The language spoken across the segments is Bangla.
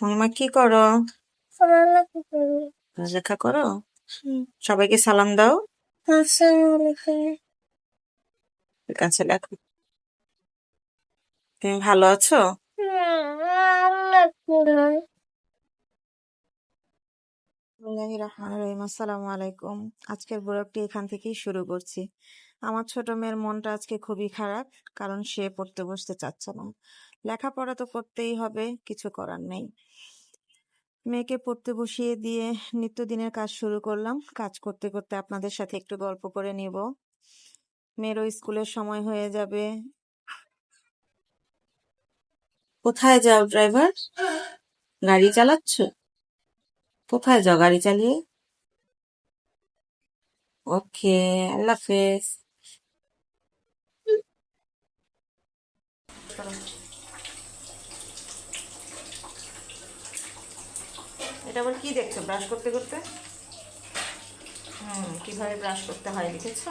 তুমি মা কি করো? পড়ালেখা করো? সবাইকে সালাম দাও। আসসালামু আলাইকুম ঠিক আছে লেখো তুমি ভালো আছো? আসসালামু আলাইকুম আজকের ব্লগটি এখান থেকেই শুরু করছি। আমার ছোট মেয়ের মনটা আজকে খুবই খারাপ কারণ সে পড়তে বসতে চাচ্ছে না। লেখাপড়া তো করতেই হবে, কিছু করার নেই। মেয়েকে পড়তে বসিয়ে দিয়ে নিত্যদিনের কাজ শুরু করলাম। কাজ করতে করতে আপনাদের সাথে একটু গল্প করে নিব। মেয়েরও স্কুলের সময় হয়ে যাবে। কোথায় যাও ড্রাইভার? গাড়ি চালাচ্ছ? কোথায় যাও গাড়ি চালিয়ে? ওকে, আল্লাহ হাফেজ। এটা আবার কি দেখছ? ব্রাশ করতে করতে? হুম কীভাবে ব্রাশ করতে হয় দেখেছ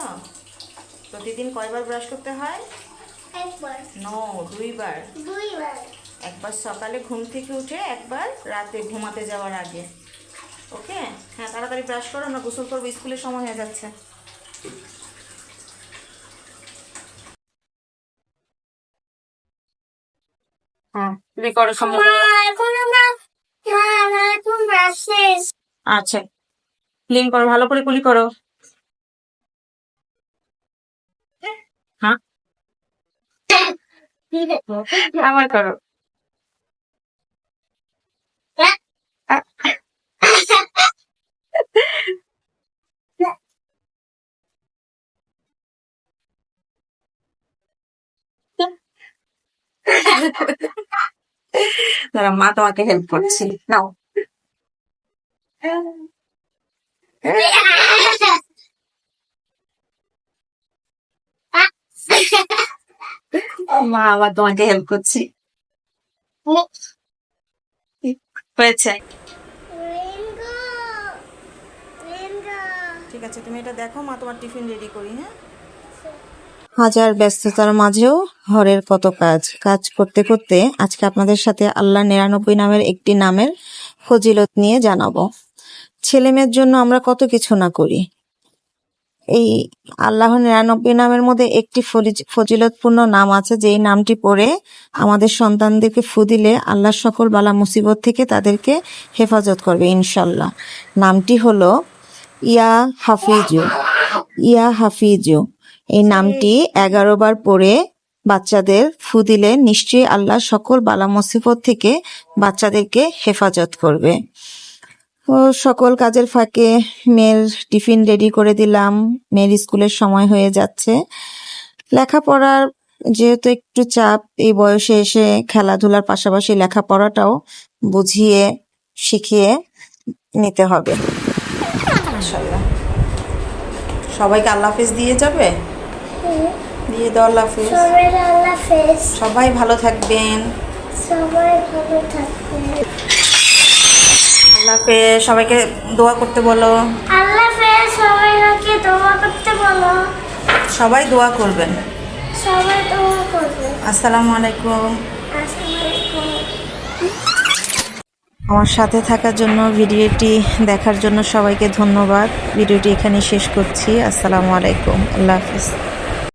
প্রতিদিন কয়বার ব্রাশ করতে হয়? একবার। নো দুইবার। দুইবার। একবার সকালে ঘুম থেকে উঠে একবার রাতে ঘুমাতে যাওয়ার আগে। ওকে? হ্যাঁ তাড়াতাড়ি ব্রাশ করো না গোসল করব স্কুলের সময় হয়ে যাচ্ছে। হ্যাঁ তুমি করো সময় এখন আমরা আচ্ছা। ক্লিন করো, ভালো করে কুলি করো। হ্যাঁ? আবার করো। দাঁড়া মা তোমাকে হেল্প করছি। নাও। মা আবার তোমাকে হেল্প করছি হয়েছে। ঠিক আছে তুমি এটা দেখো মা তোমার টিফিন রেডি করি হ্যাঁ? হাজার ব্যস্ততার মাঝেও ঘরের কত কাজ। কাজ করতে করতে আজকে আপনাদের সাথে আল্লাহ নিরানব্বই নামের একটি নামের ফজিলত নিয়ে জানাব। ছেলে মেয়ের জন্য আমরা কত কিছু না করি। এই আল্লাহ নিরানব্বই নামের মধ্যে একটি ফজিলতপূর্ণ নাম আছে, যেই নামটি পড়ে আমাদের সন্তানদেরকে ফু দিলে আল্লাহ সকল বালা মুসিবত থেকে তাদেরকে হেফাজত করবে, ইনশাল্লাহ। নামটি হলো ইয়া হাফিজু ইয়া হাফিজু। এই নামটি এগারো বার পড়ে বাচ্চাদের ফু দিলে নিশ্চয়ই আল্লাহ সকল বালা মুসিবত থেকে বাচ্চাদেরকে হেফাজত করবে। সকল কাজের ফাঁকে মেয়ের টিফিন রেডি করে দিলাম। মেয়ের স্কুলের সময় হয়ে যাচ্ছে। লেখাপড়ার যেহেতু একটু চাপ এই বয়সে এসে খেলাধুলার পাশাপাশি লেখাপড়াটাও বুঝিয়ে শিখিয়ে নিতে হবে। সবাইকে আল্লাহ হাফিজ দিয়ে যাবে? দিয়ে দাও আল্লাহ হাফিজ। সবাই ভালো থাকবেন। সবাই ভালো থাকবে আল্লাহ হাফেজ সবাইকে দোয়া করতে বলো। আল্লাহ সবাইকে দোয়া করতে বলো। সবাই দোয়া করবেন। সবাই দোয়া করবে। আসসালামু আলাইকুম। আসসালামু আলাইকুম। আমার সাথে থাকার জন্য ভিডিওটি দেখার জন্য সবাইকে ধন্যবাদ। ভিডিওটি এখানে শেষ করছি। আসসালামু আলাইকুম। আল্লাহ হাফিজ।